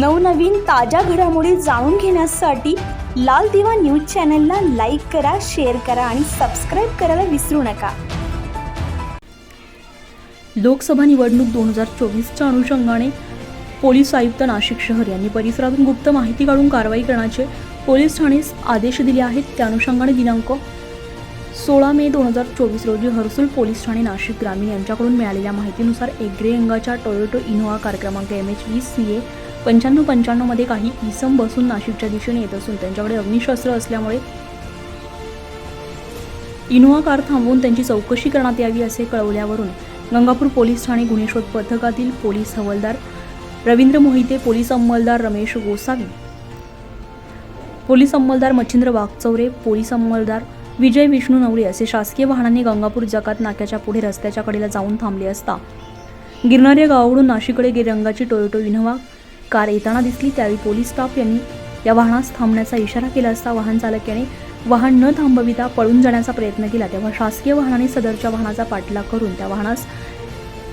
नवनवीन ताज्या घडामोडी जाणून घेण्यासाठी लाल दिवा न्यूज चॅनलला लाईक करा शेअर करा आणि सबस्क्राईब करायला विसरू नका. लोकसभा निवडणूक दोन हजार चोवीसच्या अनुषंगाने पोलीस आयुक्त नाशिक शहर यांनी परिसरातून गुप्त माहिती काढून कारवाई करण्याचे पोलीस ठाणेस आदेश दिले आहेत. त्या अनुषंगाने दिनांक सोळा मे दोन हजार चोवीस रोजी हर्सुल पोलीस ठाणे नाशिक ग्रामीण यांच्याकडून मिळालेल्या माहितीनुसार एग्रे रंगाच्या टोयोटो इनोवा कार क्रमांक एम एच वीस सी ए पंच्याण्णव पंच्याण्णवमध्ये काही इसम बसून नाशिकच्या दिशेने येत असून त्यांच्याकडे अग्निशस्त्र असल्यामुळे इनोवा कार थांबवून त्यांची चौकशी करण्यात यावी असे कळवल्यावरून गंगापूर पोलीस ठाणे गुन्हे शोध पथकातील पोलीस हवालदार रवींद्र मोहिते पोलीस अंमलदार रमेश गोसावी पोलीस अंमलदार मच्छिंद्र वाघचौरे पोलीस अंमलदार विजय विष्णू नवरे असे शासकीय वाहनांनी गंगापूर जकात नाक्याच्या पुढे रस्त्याच्या कडेला जाऊन थांबले असता गिरणाऱ्या गावाकडून नाशिककडे गिरंगाची टोयोटो इनोव्हा कार येताना दिसली त्यावेळी पोलीस स्टाफ यांनी या वाहनास थांबण्याचा इशारा केला असता वाहन चालकाने वाहन न थांबविता पळून जाण्याचा प्रयत्न केला. तेव्हा शासकीय वाहनाने सदरच्या वाहनाचा पाठलाग करून त्या वाहनास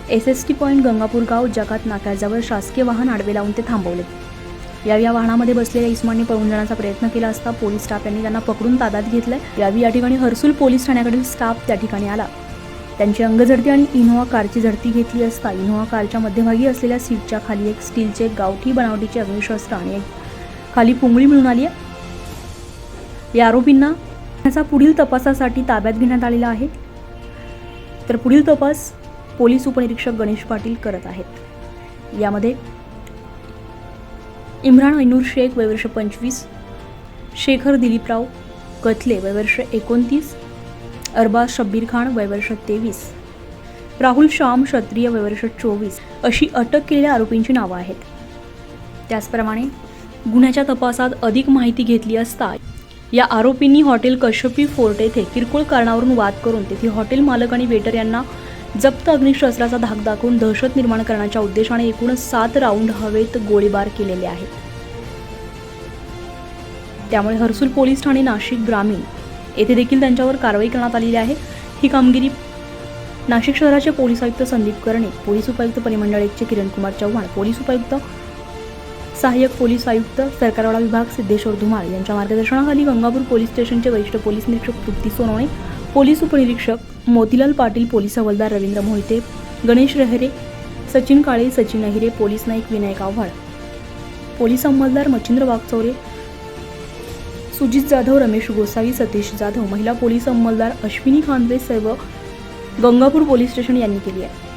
S S T point Gangapur गाव जगात नाक्याजवळ शासकीय वाहन आडवे लावून ते थांबवले. यावेळी या वाहनामध्ये बसलेल्या इस्माने पळून जाण्याचा प्रयत्न केला असता पोलीस स्टाफ यांनी त्यांना पकडून ताब्यात घेतलं यावेळी या ठिकाणी हर्सुल पोलीस ठाण्याकडील स्टाफ त्या ठिकाणी आला. त्यांची अंगझडती आणि इनोवा कारची झडती घेतली असता इनोवा कारच्या मध्यभागी असलेल्या सीटच्या खाली एक स्टीलचे गावठी बनावटीचे अग्निशस्त्र आणि एक खाली पुंगळी मिळून आली आहे. या आरोपींना त्याचा पुढील तपासासाठी ताब्यात घेण्यात आलेला आहे. तर पुढील तपास पोलीस उपनिरीक्षक गणेश पाटील करत आहेत. यामध्ये इम्रान ऐनूर शेख वयवर्ष पंचवीस शेखर दिलीपराव कथले वयवर्ष एकोणतीस अरबाज शब्बीर खान वयवर्ष तेवीस. राहुल श्याम क्षत्रिय वयवर्ष चोवीस अशी अटक केलेल्या आरोपींची नावं आहेत. त्याचप्रमाणे गुन्ह्याच्या तपासात अधिक माहिती घेतली असता या आरोपींनी हॉटेल कश्यपी फोर्ट येथे किरकोळ कारणावरून वाद करून तेथील हॉटेल मालक आणि वेटर यांना जप्त अग्निशस्त्राचा धाक दाखवून दहशत निर्माण करण्याच्या उद्देशाने एकूण सात राऊंड हवेत गोळीबार केलेले आहेत. त्यामुळे हर्सूल पोलीस ठाणे नाशिक ग्रामीण येथे देखील त्यांच्यावर कारवाई करण्यात आलेली आहे. ही कामगिरी नाशिक शहराचे पोलीस आयुक्त संदीप कर्णे पोलीस उपायुक्त परिमंडळ एकचे किरण कुमार चव्हाण पोलीस उपायुक्त सहाय्यक पोलीस आयुक्त सरकारवाडा विभाग सिद्धेश्वर धुमाळ यांच्या मार्गदर्शनाखाली गंगापूर पोलीस स्टेशनचे वरिष्ठ पोलीस निरीक्षक तृप्ती सोनवणे पोलीस उपनिरीक्षक मोतीलाल पाटील पोलीस हवालदार रवींद्र मोहिते गणेश रेहरे सचिन काळे सचिन अहिरे पोलीस नाईक विनायक आव्हाड पोलीस अंमलदार मच्छिंद्र वाघचौरे सुजित जाधव रमेश गोसावी सतीश जाधव महिला पोलीस अंमलदार अश्विनी खांदे सर्व गंगापूर पोलीस स्टेशन यांनी केली आहे.